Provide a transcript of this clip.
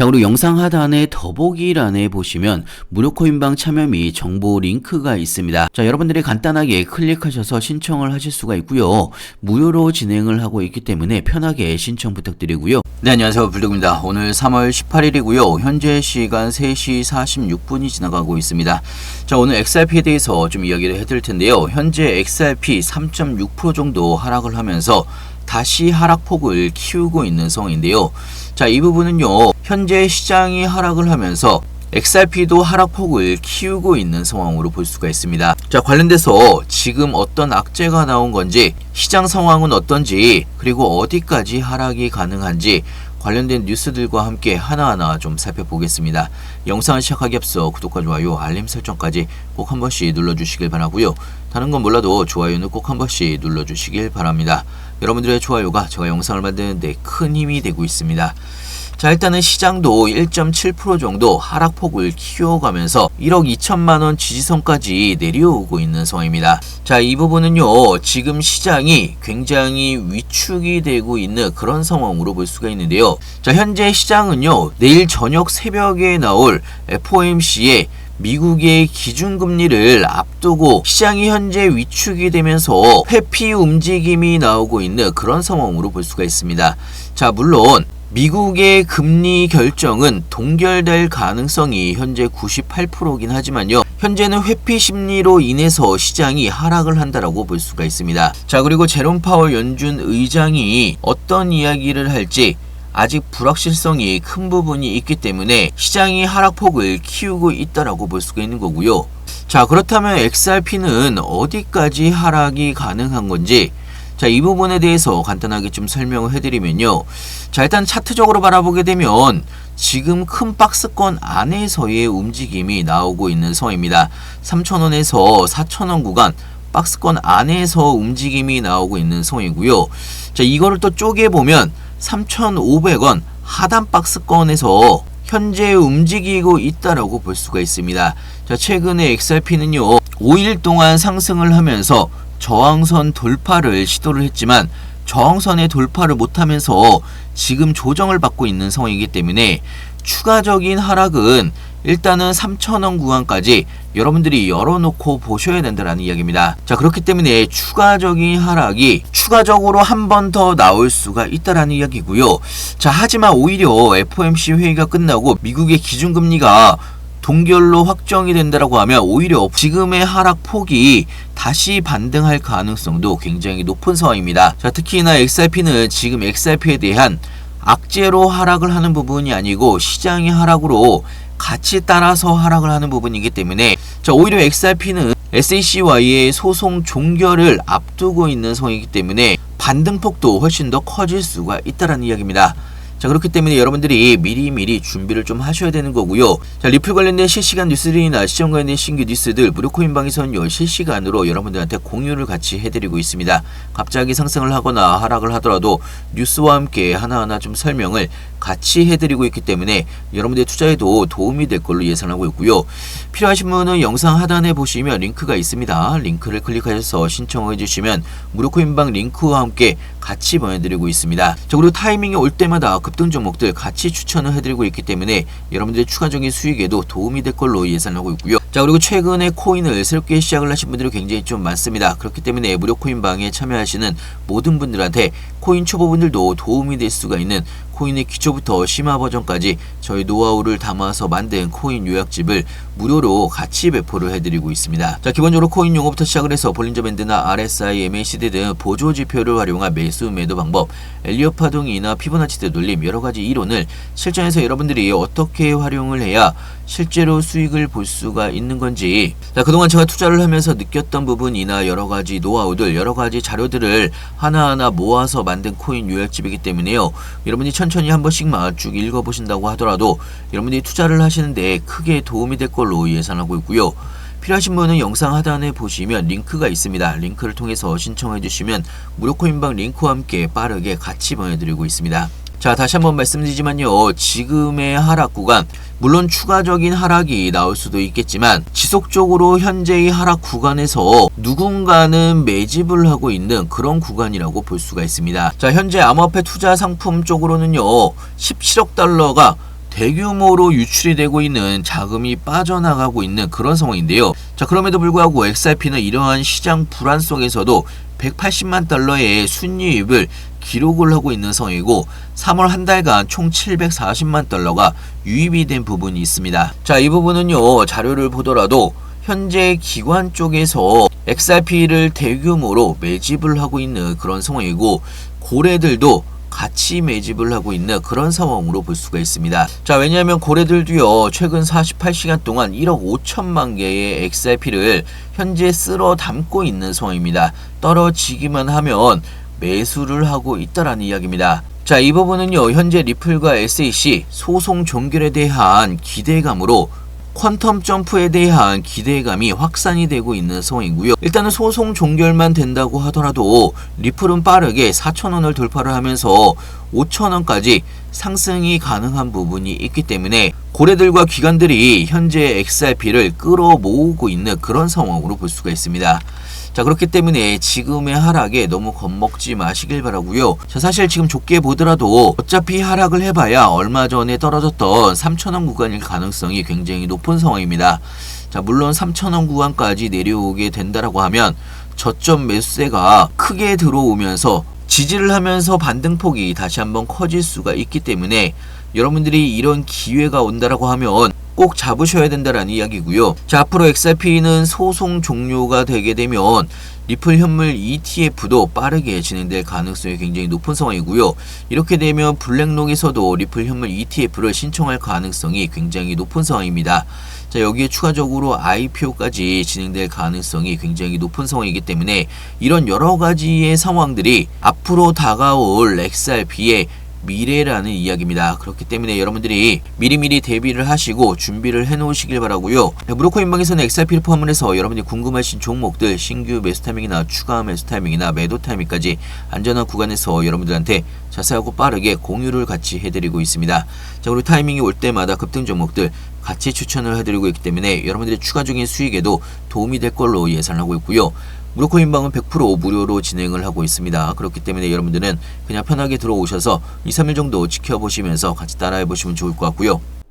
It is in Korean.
자, 그리고 영상 하단에 더보기란에 보시면 무료 코인방 참여 및 정보 링크가 있습니다. 자, 여러분들이 간단하게 클릭하셔서 신청을 하실 수가 있고요. 무료로 진행을 하고 있기 때문에 편하게 신청 부탁드리고요. 네, 안녕하세요. 불독입니다. 오늘 3월 18일이고요. 현재 시간 3시 46분이 지나가고 있습니다. 자, 오늘 XRP에 대해서 좀 이야기를 해드릴 텐데요. 현재 XRP 3.6% 정도 하락을 하면서 다시 하락폭을 키우고 있는 상황인데요. 자, 이 부분은요. 현재 시장이 하락을 하면서 XRP도 하락폭을 키우고 있는 상황으로 볼 수가 있습니다. 자, 관련돼서 지금 어떤 악재가 나온 건지, 시장 상황은 어떤지, 그리고 어디까지 하락이 가능한지 관련된 뉴스들과 함께 하나하나 좀 살펴보겠습니다. 영상을 시작하기 앞서 구독과 좋아요, 알림 설정까지 꼭 한 번씩 눌러주시길 바라고요. 다른 건 몰라도 좋아요는 꼭 한 번씩 눌러주시길 바랍니다. 여러분들의 좋아요가 제가 영상을 만드는데 큰 힘이 되고 있습니다. 자 일단은 시장도 1.7% 정도 하락폭을 키워가면서 1억 2천만 원 지지선까지 내려오고 있는 상황입니다. 자 이 부분은요 지금 시장이 굉장히 위축이 되고 있는 그런 상황으로 볼 수가 있는데요. 자 현재 시장은요 내일 저녁 새벽에 나올 FOMC의 미국의 기준금리를 앞두고 시장이 현재 위축이 되면서 회피 움직임이 나오고 있는 그런 상황으로 볼 수가 있습니다. 자, 물론 미국의 금리 결정은 동결될 가능성이 현재 98%긴 하지만요. 현재는 회피 심리로 인해서 시장이 하락을 한다라고 볼 수가 있습니다. 자, 그리고 제롬 파월 연준 의장이 어떤 이야기를 할지 아직 불확실성이 큰 부분이 있기 때문에 시장이 하락폭을 키우고 있다라고 볼 수가 있는 거고요. 자, 그렇다면 XRP는 어디까지 하락이 가능한 건지 자, 이 부분에 대해서 간단하게 좀 설명을 해드리면요. 자, 일단 차트적으로 바라보게 되면 지금 큰 박스권 안에서의 움직임이 나오고 있는 상황입니다. 3,000원에서 4,000원 구간 박스권 안에서 움직임이 나오고 있는 상황이고요. 자, 이거를 또 쪼개보면 3,500원 하단 박스권에서 현재 움직이고 있다라고 볼 수가 있습니다. 자, 최근에 XRP는요, 5일 동안 상승을 하면서 저항선 돌파를 시도를 했지만 저항선의 돌파를 못하면서 지금 조정을 받고 있는 상황이기 때문에 추가적인 하락은 일단은 3,000원 구간까지 여러분들이 열어놓고 보셔야 된다는 이야기입니다. 자, 그렇기 때문에 추가적인 하락이 추가적으로 한 번 더 나올 수가 있다라는 이야기고요. 자, 하지만 오히려 FOMC 회의가 끝나고 미국의 기준금리가 동결로 확정이 된다라고 하면 오히려 지금의 하락 폭이 다시 반등할 가능성도 굉장히 높은 상황입니다. 자, 특히나 XRP는 지금 XRP에 대한 악재로 하락을 하는 부분이 아니고 시장의 하락으로 같이 따라서 하락을 하는 부분이기 때문에 자 오히려 XRP는 SACY의 소송 종결을 앞두고 있는 상황이기 때문에 반등폭도 훨씬 더 커질 수가 있다는 이야기입니다. 자 그렇기 때문에 여러분들이 미리미리 준비를 좀 하셔야 되는 거고요. 자 리플 관련된 실시간 뉴스들이나 시험 관련된 신규 뉴스들 무료 코인 방에서는 실시간으로 여러분들한테 공유를 같이 해드리고 있습니다. 갑자기 상승을 하거나 하락을 하더라도 뉴스와 함께 하나하나 좀 설명을 같이 해드리고 있기 때문에 여러분들의 투자에도 도움이 될 걸로 예상하고 있고요. 필요하신 분은 영상 하단에 보시면 링크가 있습니다. 링크를 클릭하셔서 신청해 주시면 무료 코인방 링크와 함께 같이 보내드리고 있습니다. 자 그리고 타이밍이 올 때마다 급등 종목들 같이 추천을 해드리고 있기 때문에 여러분들의 추가적인 수익에도 도움이 될 걸로 예상하고 있고요. 자 그리고 최근에 코인을 새롭게 시작을 하신 분들이 굉장히 좀 많습니다. 그렇기 때문에 무료 코인방에 참여하시는 모든 분들한테 코인 초보분들도 도움이 될 수가 있는 코인의 기초부터 심화 버전까지 저희 노하우를 담아서 만든 코인 요약집을 무료로 같이 배포를 해드리고 있습니다. 자 기본적으로 코인 용어부터 시작을 해서 볼린저 밴드나 RSI, MACD 등 보조 지표를 활용한 매수 매도 방법, 엘리엇 파동이나 피보나치 되돌림 여러 가지 이론을 실전에서 여러분들이 어떻게 활용을 해야 실제로 수익을 볼 수가 있는 건지 자 그동안 제가 투자를 하면서 느꼈던 부분이나 여러 가지 노하우들 여러 가지 자료들을 하나하나 모아서 만든 코인 요약집이기 때문에요 여러분이 천천히 한 번씩만 쭉 읽어보신다고 하더라도 여러분이 투자를 하시는데 크게 도움이 될 걸로 예상하고 있고요 필요하신 분은 영상 하단에 보시면 링크가 있습니다. 링크를 통해서 신청해 주시면 무료 코인방 링크와 함께 빠르게 같이 보내드리고 있습니다. 자 다시 한번 말씀드리지만요. 지금의 하락 구간 물론 추가적인 하락이 나올 수도 있겠지만 지속적으로 현재의 하락 구간에서 누군가는 매집을 하고 있는 그런 구간이라고 볼 수가 있습니다. 자 현재 암호화폐 투자 상품 쪽으로는요. 17억 달러가 대규모로 유출이 되고 있는 자금이 빠져나가고 있는 그런 상황인데요. 자, 그럼에도 불구하고 XRP는 이러한 시장 불안 속에서도 180만 달러의 순이익을 기록을 하고 있는 상황이고 3월 한 달간 총 740만 달러가 유입이 된 부분이 있습니다. 자, 이 부분은요. 자료를 보더라도 현재 기관 쪽에서 XRP를 대규모로 매집을 하고 있는 그런 상황이고 고래들도 같이 매집을 하고 있는 그런 상황으로 볼 수가 있습니다. 자, 왜냐하면 고래들도요, 최근 48시간 동안 1억 5천만 개의 XRP를 현재 쓸어 담고 있는 상황입니다. 떨어지기만 하면 매수를 하고 있다라는 이야기입니다. 자, 이 부분은요, 현재 리플과 SAC 소송 종결에 대한 기대감으로 퀀텀 점프에 대한 기대감이 확산이 되고 있는 상황이고요. 일단은 소송 종결만 된다고 하더라도 리플은 빠르게 4,000원을 돌파를 하면서 5,000원까지 상승이 가능한 부분이 있기 때문에 고래들과 기관들이 현재 XRP를 끌어모으고 있는 그런 상황으로 볼 수가 있습니다. 자 그렇기 때문에 지금의 하락에 너무 겁먹지 마시길 바라고요. 자 사실 지금 좋게 보더라도 어차피 하락을 해봐야 얼마 전에 떨어졌던 3천원 구간일 가능성이 굉장히 높은 상황입니다. 자 물론 3천원 구간까지 내려오게 된다라고 하면 저점 매수세가 크게 들어오면서 지지를 하면서 반등폭이 다시 한번 커질 수가 있기 때문에 여러분들이 이런 기회가 온다라고 하면 꼭 잡으셔야 된다라는 이야기고요. 자, 앞으로 XRP는 소송 종료가 되게 되면 리플 현물 ETF도 빠르게 진행될 가능성이 굉장히 높은 상황이고요. 이렇게 되면 블랙록에서도 리플 현물 ETF를 신청할 가능성이 굉장히 높은 상황입니다. 자, 여기에 추가적으로 IPO까지 진행될 가능성이 굉장히 높은 상황이기 때문에 이런 여러 가지의 상황들이 앞으로 다가올 XRP의 미래라는 이야기입니다. 그렇기 때문에 여러분들이 미리미리 대비를 하시고 준비를 해 놓으시길 바라고요. 무료코인방에서는 XRP를 포함해서 여러분이 궁금하신 종목들 신규 매수 타이밍이나 추가 매수 타이밍이나 매도 타이밍까지 안전한 구간에서 여러분들한테 자세하고 빠르게 공유를 같이 해드리고 있습니다. 자, 그리고 타이밍이 올 때마다 급등 종목들 같이 추천을 해드리고 있기 때문에 여러분들의 추가적인 수익에도 도움이 될 걸로 예상하고 있고요. 무료코 인방은 100% 무료로 진행을 하고 있습니다. 그렇기 때문에 여러분들은 그냥 편하게 들어오셔서 2, 3일 정도 지켜보시면서 같이 따라해 보시면 좋을 것 같고요.